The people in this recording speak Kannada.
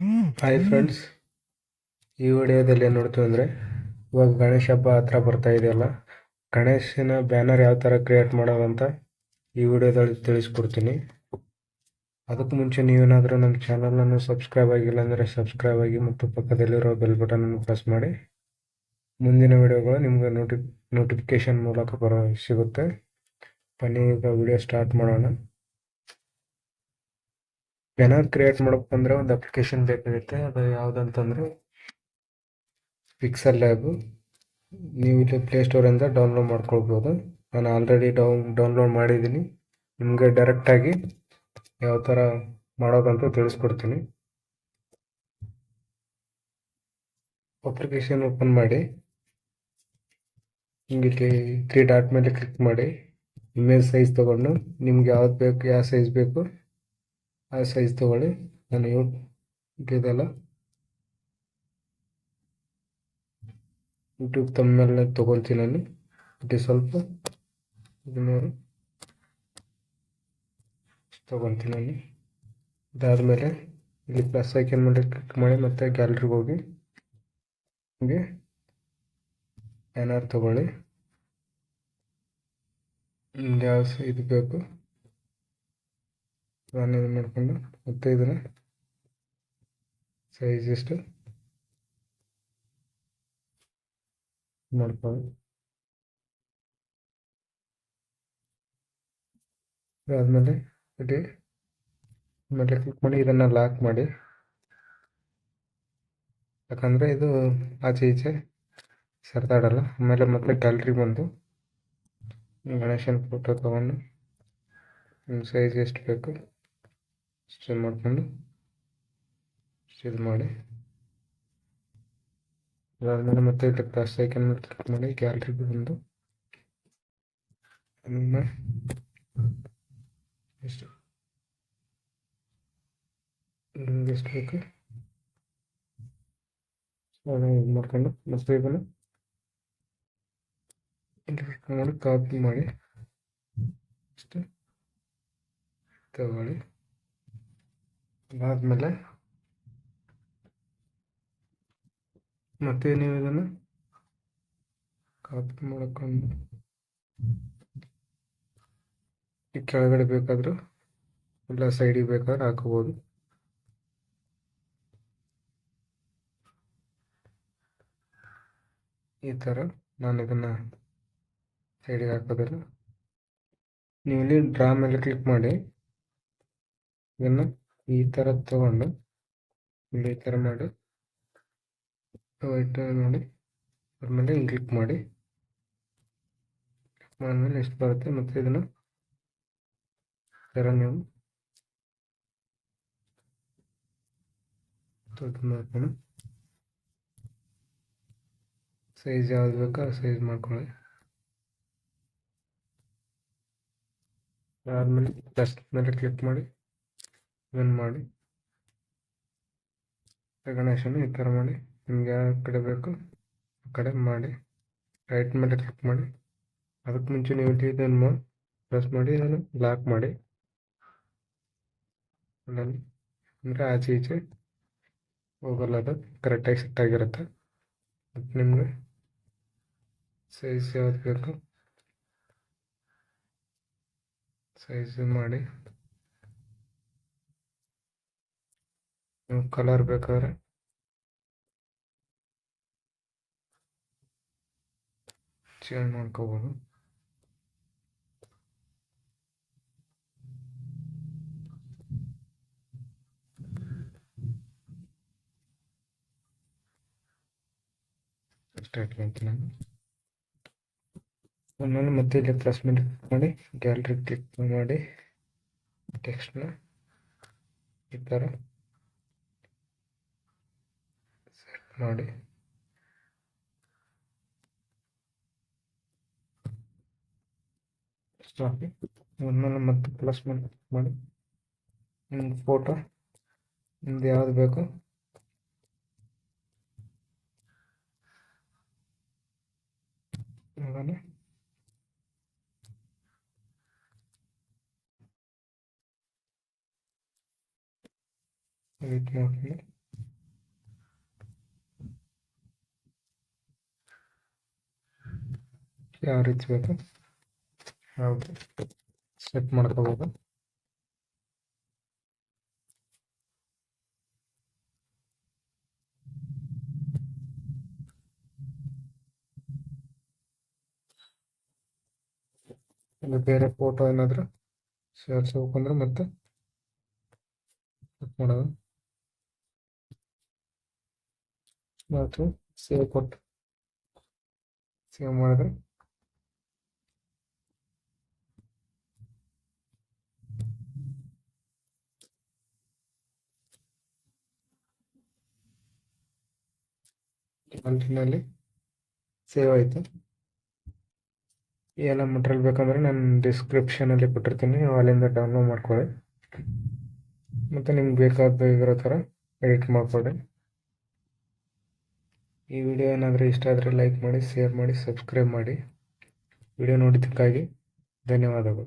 ಹಾಯ್ ಫ್ರೆಂಡ್ಸ್ ಈ ವಿಡಿಯೋದಲ್ಲಿ ಏನು ನೋಡ್ತೀವಿ ಅಂದರೆ, ಇವಾಗ ಗಣೇಶ ಹಬ್ಬ ಹತ್ರ ಬರ್ತಾ ಇದೆಯಲ್ಲ, ಗಣೇಶನ ಬ್ಯಾನರ್ ಯಾವ ಥರ ಕ್ರಿಯೇಟ್ ಮಾಡೋದಂತ ಈ ವಿಡಿಯೋದಲ್ಲಿ ತಿಳಿಸ್ಕೊಡ್ತೀನಿ. ಅದಕ್ಕೆ ಮುಂಚೆ ನೀವೇನಾದರೂ ನಮ್ಮ ಚಾನಲನ್ನು ಸಬ್ಸ್ಕ್ರೈಬ್ ಆಗಿಲ್ಲ ಅಂದರೆ ಸಬ್ಸ್ಕ್ರೈಬ್ ಆಗಿ ಮತ್ತು ಪಕ್ಕದಲ್ಲಿರೋ ಬೆಲ್ ಬಟನನ್ನು ಪ್ರೆಸ್ ಮಾಡಿ. ಮುಂದಿನ ವಿಡಿಯೋಗಳು ನಿಮಗೆ ನೋಟಿ ನೋಟಿಫಿಕೇಶನ್ ಮೂಲಕ ಬರೋ ಸಿಗುತ್ತೆ. ಬನ್ನಿ, ಈಗ ವಿಡಿಯೋ ಸ್ಟಾರ್ಟ್ ಮಾಡೋಣ. ಬ್ಯಾನರ್ ಕ್ರಿಯೇಟ್ ಮಾಡಬೇಕಂದ್ರೆ ಒಂದು ಅಪ್ಲಿಕೇಶನ್ ಬೇಕಾಗುತ್ತೆ. ಅದು ಯಾವ್ದಂತಂದ್ರೆ ಪಿಕ್ಸಲ್ ಲ್ಯಾಬ್ ನೀವು ಇಲ್ಲಿ ಪ್ಲೇಸ್ಟೋರಿಂದ ಡೌನ್ಲೋಡ್ ಮಾಡ್ಕೊಳ್ಬೋದು. ನಾನು ಆಲ್ರೆಡಿ ಡೌನ್ ಡೌನ್ಲೋಡ್ ಮಾಡಿದ್ದೀನಿ. ನಿಮಗೆ ಡೈರೆಕ್ಟಾಗಿ ಯಾವ ತರ ಮಾಡೋದಂತ ತಿಳಿಸ್ಕೊಡ್ತೀನಿ. ಅಪ್ಲಿಕೇಶನ್ ಓಪನ್ ಮಾಡಿ. ನಿಮ್ಗೆ ಇಲ್ಲಿ ತ್ರೀ ಡಾಟ್ ಮೇಲೆ ಕ್ಲಿಕ್ ಮಾಡಿ. ಇಮೇಜ್ ಸೈಜ್ ತಗೊಂಡು ನಿಮ್ಗೆ ಯಾವ್ದು ಬೇಕು, ಯಾವ ಸೈಜ್ ಬೇಕು. ಆ ಸೈಜ್ ತೊಗೊಳ್ಳಿ ನಾನು ಯೂ ಇದೆಲ್ಲ ಯೂಟ್ಯೂಬ್ ತಮ್ಮಲ್ಲಿ ತೊಗೊಳ್ತೀನಿ ನಾನು ಇದು ಸ್ವಲ್ಪ ಹದಿಮೂರು ತೊಗೊತೀನಿ ನಾನು ಇದಾದಮೇಲೆ ಇಲ್ಲಿ ಪ್ಲಸ್ ಐಕನ್ ಮಾಡಿ ಕ್ಲಿಕ್ ಮಾಡಿ ಮತ್ತೆ ಗ್ಯಾಲರಿಗೆ ಹೋಗಿ ನಿಮಗೆ ಏನಾರು ತೊಗೊಳ್ಳಿ. ನಿಮ್ಗೆ ಯಾವ ಇದು ಬೇಕು? ನಾನು ಇದು ಮಾಡಿಕೊಂಡು ಮತ್ತೆ ಇದನ್ನು ಸೈಜ್ ಎಷ್ಟು? ಮಾಡ್ಕೊಳ್ಳಿ. ಅದಾದಮೇಲೆ ಇಲ್ಲಿ ಮೇಲೆ ಕ್ಲಿಕ್ ಮಾಡಿ ಇದನ್ನು ಲಾಕ್ ಮಾಡಿ. ಯಾಕಂದರೆ ಇದು ಆಚೆ ಈಚೆ ಸರಿದಾಡಲ್ಲ. ಆಮೇಲೆ ಮತ್ತೆ ಗ್ಯಾಲ್ರಿ ಬಂದು ಗಣೇಶನ ಫೋಟೋ ತೊಗೊಂಡು ಸೈಜ್ ಎಷ್ಟು ಬೇಕು. ಅಷ್ಟು ಮಾಡಿಕೊಂಡು ಸ್ಟೇಲ್ ಮಾಡಿ. ಅದಾದಮೇಲೆ ಮತ್ತೆ ಇಲ್ಲಿ ಪ್ಲಸ್ ಮೇಲೆ ಕ್ಲಿಕ್ ಮಾಡಿ ಗ್ಯಾಲ್ರಿಗೆ ಬಂದು ಎಷ್ಟು ನಿಮ್ಗೆ ಎಷ್ಟು ಬೇಕು ಇದು ಮಾಡ್ಕೊಂಡು, ಮತ್ತೆ ಇದನ್ನು ಇಲ್ಲಿ ಕ್ಲಿಕ್ ಮಾಡಿ ಕಾಪಿ ಮಾಡಿ ಅಷ್ಟೇ ತಗೊಳ್ಳಿ. ಅದಾದಮೇಲೆ ಮತ್ತೆ ನೀವು ಇದನ್ನು ಕಾಪಿ ಮಾಡ್ಕೊಂಡು ಈ ಕೆಳಗಡೆ ಬೇಕಾದರೂ ಇಲ್ಲ ಸೈಡಿಗೆ ಬೇಕಾದ್ರೆ ಹಾಕೋಬೋದು ಈ ಥರ ನಾನು ಇದನ್ನು ಸೈಡಿಗೆ ಹಾಕೋದಿಲ್ಲ. ನೀವು ಇಲ್ಲಿ ಡ್ರಾ ಮೇಲೆ ಕ್ಲಿಕ್ ಮಾಡಿ ಇದನ್ನು ಈ ಥರ ತಗೊಂಡು, ಇಲ್ಲಿ ಈ ಥರ ಮಾಡಿ ವೈಟ್ ನೋಡಿ. ಆಮೇಲೆ ಹಿಂಗೆ ಕ್ಲಿಕ್ ಮಾಡಿ. ಮಾಡಿದ್ಮೇಲೆ ಎಷ್ಟು ಬರುತ್ತೆ. ಮತ್ತೆ ಇದನ್ನು ಥರ ನೀವು ಮಾಡ್ಕೊಂಡು ಸೈಜ್ ಯಾವ್ದು ಬೇಕೋ ಸೈಜ್ ಮಾಡ್ಕೊಳ್ಳಿ. ಆದ್ಮೇಲೆ ಪ್ಲಸ್ ಮೇಲೆ ಕ್ಲಿಕ್ ಮಾಡಿ. ಇದನ್ನು ಮಾಡಿ? ಗಣೇಶನ ಈ ಥರ ಮಾಡಿ, ನಿಮ್ಗೆ ಯಾವ ಕಡೆ ಬೇಕು ಆ ಕಡೆ ಮಾಡಿ ರೈಟ್ ಮೇಲೆ ಕ್ಲಿಕ್ ಮಾಡಿ ಅದಕ್ಕೆ ಮುಂಚೆ ನೀವು ಇದನ್ನ ಇದನ್ನು ಪ್ರೆಸ್ ಮಾಡಿ ನಾನು ಬ್ಲಾಕ್ ಮಾಡಿ. ಅಂದರೆ ಆಚೆ ಈಚೆ ಹೋಗಲ್ಲ, ಅದು ಕರೆಕ್ಟಾಗಿ ಸೆಟ್ ಆಗಿರುತ್ತೆ. ಮತ್ತು ನಿಮಗೆ ಸೈಜ್ ಯಾವ್ದು ಬೇಕು? ಸೈಜ್ ಮಾಡಿ. ಕಲರ್ ಬೇಕಾದ್ರೆ. ಚೇಂಜ್ ಮಾಡ್ಕೋಬೋದು. ನಾನು. ಆಮೇಲೆ ಮತ್ತೆ ಇಲ್ಲಿ ಪ್ಲಸ್ ಮೇಲೆ ಕ್ಲಿಕ್ ಮಾಡಿ ಗ್ಯಾಲರಿ ಕ್ಲಿಕ್ ಮಾಡಿ ಟೆಕ್ಸ್ಟ್ನ ಈ ಥರ ಸೆಟ್ ಮಾಡಿ ಹಾಕಿ ಆಮೇಲೆ ಮತ್ತೆ ಪ್ಲಸ್ ಮೇಲೆ ಕ್ಲಿಕ್ ಮಾಡಿ. ನಿಮ್ಗೆ ಫೋಟೋ ನಿಮ್ದು ಯಾವ್ದು ಬೇಕು? ಅದನ್ನು ಎಡಿಟ್ ಮಾಡ್ಕೊಂಡು ಯಾವ ರೀತಿ ಬೇಕು? ಹೌದು. ಸೆಟ್ ಮಾಡ್ಕೋಬೋದು. ಇಲ್ಲ, ಬೇರೆ ಫೋಟೋ ಏನಾದರೂ ಸೇರಿಸ್ಬೇಕಂದ್ರೆ ಮತ್ತೆ click ಮಾಡೋದು. ಮತ್ತು ಸೇವ್ ಕೊಟ್ಟು ಸೇವ್ ಮಾಡಿದ್ರೆ ಕಂಟಿನ್ಯೂಲಿ ಸೇವ್ ಆಯಿತು. ಎಲ್ಲ ಮಟ್ರಿಯಲ್ ಬೇಕಂದ್ರೆ ನಾನು ಡಿಸ್ಕ್ರಿಪ್ಷನಲ್ಲಿ ಕೊಟ್ಟಿರ್ತೀನಿ, ನೀವು ಅಲ್ಲಿಂದ ಡೌನ್ಲೋಡ್ ಮಾಡ್ಕೊಳ್ಳಿ. ಮತ್ತು ನಿಮ್ಗೆ ಬೇಕಾದ ಇರೋ ಥರ ಎಡಿಟ್ ಮಾಡಿಕೊಡಿ ಈ ವಿಡಿಯೋ ಏನಾದರೂ ಇಷ್ಟ ಆದರೆ ಲೈಕ್ ಮಾಡಿ ಶೇರ್ ಮಾಡಿ ಸಬ್ಸ್ಕ್ರೈಬ್ ಮಾಡಿ. ವಿಡಿಯೋ ನೋಡಿದ್ದಕ್ಕಾಗಿ ಧನ್ಯವಾದಗಳು.